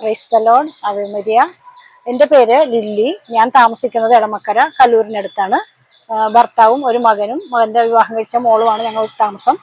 ക്രൈസ്തലോൺ അവിമരിയ. എന്റെ പേര് ലില്ലി. ഞാൻ താമസിക്കുന്നത് എളമക്കര കല്ലൂരിനടുത്താണ് ഭർത്താവും ഒരു മകനും മകന്റെ വിവാഹം കഴിച്ച മോളുമാണ് ഞങ്ങൾ താമസം.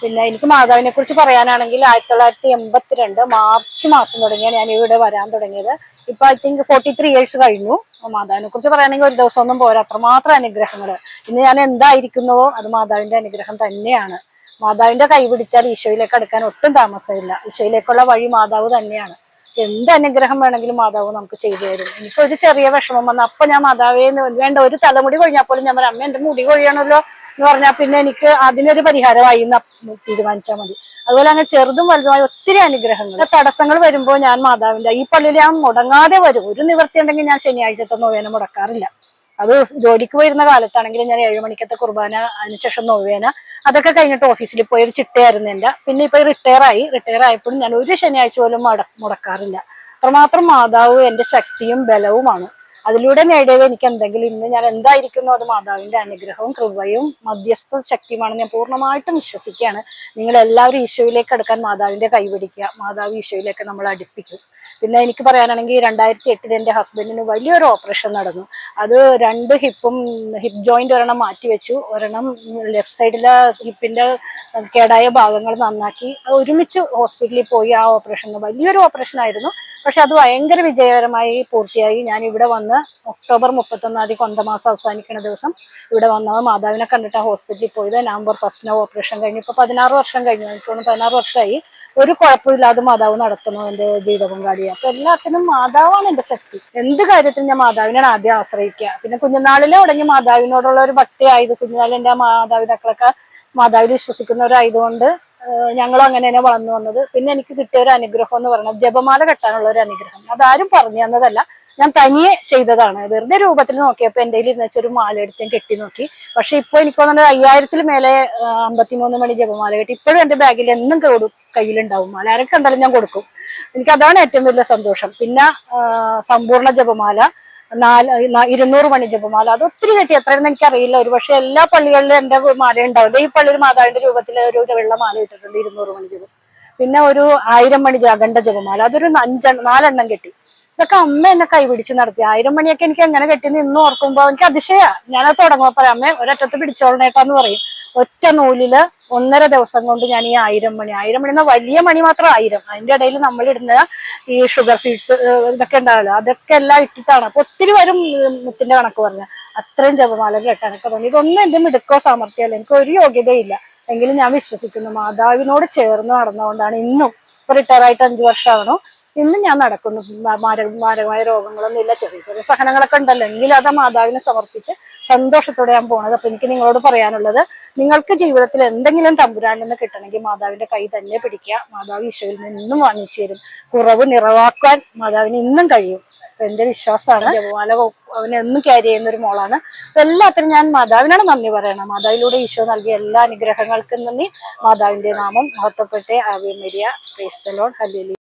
പിന്നെ എനിക്ക് മാതാവിനെ കുറിച്ച് പറയാനാണെങ്കിൽ ആയിരത്തി തൊള്ളായിരത്തി എൺപത്തിരണ്ട് മാർച്ച് മാസം തുടങ്ങിയാണ് ഞാൻ ഇവിടെ വരാൻ തുടങ്ങിയത്. ഇപ്പൊ I think forty three years കഴിഞ്ഞു. മാതാവിനെ കുറിച്ച് പറയുകയാണെങ്കിൽ ഒരു ദിവസം ഒന്നും പോരാ. അത്രമാത്രം അനുഗ്രഹങ്ങൾ. ഇന്ന് ഞാൻ എന്തായിരിക്കുന്നുവോ? അത് മാതാവിന്റെ അനുഗ്രഹം തന്നെയാണ്. മാതാവിന്റെ കൈ പിടിച്ചാൽ ഈശോയിലേക്ക് അടുക്കാൻ ഒട്ടും താമസമില്ല. ഈശോയിലേക്കുള്ള വഴി മാതാവ് തന്നെയാണ്. എന്ത് അനുഗ്രഹം വേണമെങ്കിലും മാതാവ് നമുക്ക് ചെയ്തു തരും. എനിക്കൊരു ചെറിയ വിഷമം വന്നു. അപ്പൊ ഞാൻ മാതാവേ വേണ്ട ഒരു തലമുടി കൊഴിഞ്ഞാൽ പോലും ഞാൻ പറയാം അമ്മ എന്റെ മുടി കൊഴിയണമല്ലോ എന്ന് പറഞ്ഞാൽ പിന്നെ എനിക്ക് അതിനൊരു പരിഹാരമായി തീരുമാനിച്ചാൽ മതി. അതുപോലെ അങ്ങനെ ചെറുതും വലുതുമായ ഒത്തിരി അനുഗ്രഹങ്ങൾ. തടസ്സങ്ങൾ വരുമ്പോൾ ഞാൻ മാതാവിന്റെ ഈ പള്ളിയിൽ ഞാൻ മുടങ്ങാതെ വരും. ഒരു നിവൃത്തി ഉണ്ടെങ്കിൽ ഞാൻ ശനിയാഴ്ചത്തെ നോവേന മുടക്കാറില്ല. അത് ജോലിക്ക് പോയിരുന്ന കാലത്താണെങ്കിലും ഞാൻ ഏഴു മണിക്കത്തെ കുർബാന അതിനുശേഷം നോവേന അതൊക്കെ കഴിഞ്ഞിട്ട് ഓഫീസിൽ പോയി ഒരു ചിട്ടയായിരുന്നു എന്റെ. പിന്നെ ഇപ്പൊ റിട്ടയർ ആയി. റിട്ടയർ ആയപ്പോഴും ഞാൻ ഒരു ശനിയാഴ്ച പോലും മുട മുടക്കാറില്ല. അത്രമാത്രം മാതാവ് എന്റെ ശക്തിയും ബലവുമാണ്. അതിലൂടെ നേടിയത് എനിക്ക് എന്തെങ്കിലും ഇന്ന് ഞാൻ എന്തായിരിക്കുന്നു അത് മാതാവിന്റെ അനുഗ്രഹവും കൃപയും മധ്യസ്ഥ ശക്തിയുമാണ് ഞാൻ പൂർണമായിട്ടും വിശ്വസിക്കുകയാണ്. നിങ്ങൾ എല്ലാവരും ഈശോയിലേക്ക് അടുക്കാൻ മാതാവിന്റെ കൈപിടിക്കുക മാതാവ് ഈശോയിലേക്ക് നമ്മൾ അടുപ്പിക്കും. പിന്നെ എനിക്ക് പറയാനാണെങ്കിൽ രണ്ടായിരത്തി എട്ടിൽ എന്റെ ഹസ്ബൻഡിന് വലിയൊരു ഓപ്പറേഷൻ നടന്നു. അത് രണ്ട് ഹിപ്പും ഹിപ്പ് ജോയിന്റ് ഒരെണ്ണം മാറ്റി വെച്ചു. ഒരെണ്ണം ലെഫ്റ്റ് സൈഡിലെ ഹിപ്പിന്റെ കേടായ ഭാഗങ്ങൾ നന്നാക്കി. ഒരുമിച്ച് ഹോസ്പിറ്റലിൽ പോയി ആ ഓപ്പറേഷൻ വലിയൊരു ഓപ്പറേഷൻ ആയിരുന്നു പക്ഷെ അത് ഭയങ്കര വിജയകരമായി പൂർത്തിയായി. ഞാൻ ഇവിടെ വന്ന് ഒക്ടോബർ മുപ്പത്തൊന്നാം തീയതി കൊന്തമാസം അവസാനിക്കുന്ന ദിവസം ഇവിടെ വന്നത് മാതാവിനെ കണ്ടിട്ട് ഹോസ്പിറ്റലിൽ പോയത്. നവംബർ ഫസ്റ്റിന് ഓപ്പറേഷൻ കഴിഞ്ഞു. ഇപ്പൊ പതിനാറ് വർഷം കഴിഞ്ഞു. എനിക്ക് തോന്നുന്നു പതിനാറ് വർഷമായി ഒരു കുഴപ്പമില്ലാതെ മാതാവ് നടത്തുന്നു എന്റെ ജീവിത പങ്കാളിയെ അപ്പൊ എല്ലാത്തിനും മാതാവാണ് എന്റെ ശക്തി. എന്ത് കാര്യത്തിനും ഞാൻ മാതാവിനാണ് ആദ്യം ആശ്രയിക്കുക. പിന്നെ കുഞ്ഞുനാളിലെ തുടങ്ങി മാതാവിനോടുള്ള ഒരു ഭക്തി ആയത് കുഞ്ഞുനാളിൽ എന്റെ മാതാപിതാക്കളൊക്കെ മാതാവിൽ വിശ്വസിക്കുന്നവരായതുകൊണ്ട് ഞങ്ങളും അങ്ങനെ തന്നെ വളർന്നു വന്നത്. പിന്നെ എനിക്ക് കിട്ടിയ ഒരു അനുഗ്രഹം എന്ന് പറയുന്നത് ജപമാല കെട്ടാനുള്ള ഒരു അനുഗ്രഹം. അതാരും പറഞ്ഞു തന്നതല്ല. ഞാൻ തനിയെ ചെയ്തതാണ്. വെറുതെ രൂപത്തിൽ നോക്കിയപ്പോൾ എന്റെ കയ്യിൽ ഇരുന്നൊരു മാല എടുത്ത് കെട്ടി നോക്കി. പക്ഷെ ഇപ്പോൾ എനിക്ക് തോന്നുന്നത് അയ്യായിരത്തിൽ മേലെ അമ്പത്തിമൂന്ന് മണി ജപമാല കെട്ടി. ഇപ്പോഴും എന്റെ ബാഗിൽ എന്നും കൊടു കയ്യിലുണ്ടാവും. മാല ആരൊക്കെ കണ്ടാലും ഞാൻ കൊടുക്കും. എനിക്ക് അതാണ് ഏറ്റവും വലിയ സന്തോഷം. പിന്നെ സമ്പൂർണ ജപമാല. നാല് ഇരുന്നൂറ് മണി ജപമാല അത് ഒത്തിരി തെറ്റി എത്രയെന്ന് എനിക്കറിയില്ല. ഒരു പക്ഷെ എല്ലാ പള്ളികളിലും എന്റെ മാല ഉണ്ടാവില്ല. ഈ പള്ളിയിൽ മാതാവിന്റെ രൂപത്തിൽ ഒരു വെള്ള മാല ഇട്ടിട്ടുണ്ട് ഇരുന്നൂറ് മണി ജപം പിന്നെ ഒരു ആയിരം മണി അഖണ്ഡ ജപമാല. അതൊരു അഞ്ചെണ്ണം നാലെണ്ണം കെട്ടി. ഇതൊക്കെ അമ്മ എന്നെ കൈപിടിച്ച് നടത്തി. ആയിരം മണിയൊക്കെ എനിക്ക് എങ്ങനെ കെട്ടിന്ന് ഇന്ന് ഓർക്കുമ്പോ എനിക്ക് അതിശയാ. ഞാനത് തുടങ്ങുമ്പോ പറയാം അമ്മ ഒരറ്റത്ത് പിടിച്ചോളണേട്ടാന്ന് പറയും. ഒറ്റ നൂലിൽ ഒന്നര ദിവസം കൊണ്ട് ഞാൻ ഈ ആയിരം മണി ആയിരം മണി എന്ന വലിയ മണി മാത്രം ആയിരം. അതിന്റെ ഇടയിൽ നമ്മൾ ഇടുന്ന ഈ ഷുഗർ സീഡ്സ് ഇതൊക്കെ ഉണ്ടാവല്ലോ. അതൊക്കെ എല്ലാം ഇട്ടിട്ടാണ്. അപ്പൊ ഒത്തിരി വരും മുത്തിന്റെ കണക്ക് പറഞ്ഞ. അത്രയും ജപമാല കെട്ടാനൊക്കെ പറഞ്ഞു. ഇതൊന്നും എന്റെ മിടുക്കോ സാമർഥ്യമല്ല. എനിക്ക് ഒരു യോഗ്യതയില്ല. എങ്കിലും ഞാൻ വിശ്വസിക്കുന്നു. മാതാവിനോട് ചേർന്ന് നടന്നുകൊണ്ടാണ് ഇന്നും ഇപ്പൊ റിട്ടയർ ആയിട്ട് അഞ്ചു വർഷമാണോ. ഇന്നും ഞാൻ നടക്കുന്നു. മാരകമായ രോഗങ്ങളൊന്നും ഇല്ല. ചെറിയ ചെറിയ സഹനങ്ങളൊക്കെ ഉണ്ടല്ലോ. എങ്കിലും അത് മാതാവിനെ സമർപ്പിച്ച് സന്തോഷത്തോടെ ഞാൻ പോണത്. അപ്പൊ എനിക്ക് നിങ്ങളോട് പറയാനുള്ളത് നിങ്ങൾക്ക് ജീവിതത്തിൽ എന്തെങ്കിലും തമ്പുരാനിൽ നിന്ന് കിട്ടണമെങ്കിൽ മാതാവിന്റെ കൈ തന്നെ പിടിക്കുക. മാതാവ് ഈശോയിൽ നിന്നും വാങ്ങിച്ചു തരും. കുറവ് നിറവാക്കാൻ മാതാവിന് ഇന്നും കഴിയും. എന്റെ വിശ്വാസമാണ്. ജപമാല അവനെ എന്നും ക്യാരി ചെയ്യുന്ന ഒരു മോളാണ്. എല്ലാത്തിനും ഞാൻ മാതാവിനാണ് നന്ദി പറയണം മാതാവിലൂടെ ഈശോ നൽകിയ എല്ലാ അനുഗ്രഹങ്ങൾക്കും നന്ദി. മാതാവിന്റെ നാമം മഹത്വപ്പെട്ട ആവ്യമരിയ ക്രൈസ്തലോൺ ഹല്ലേലൂയ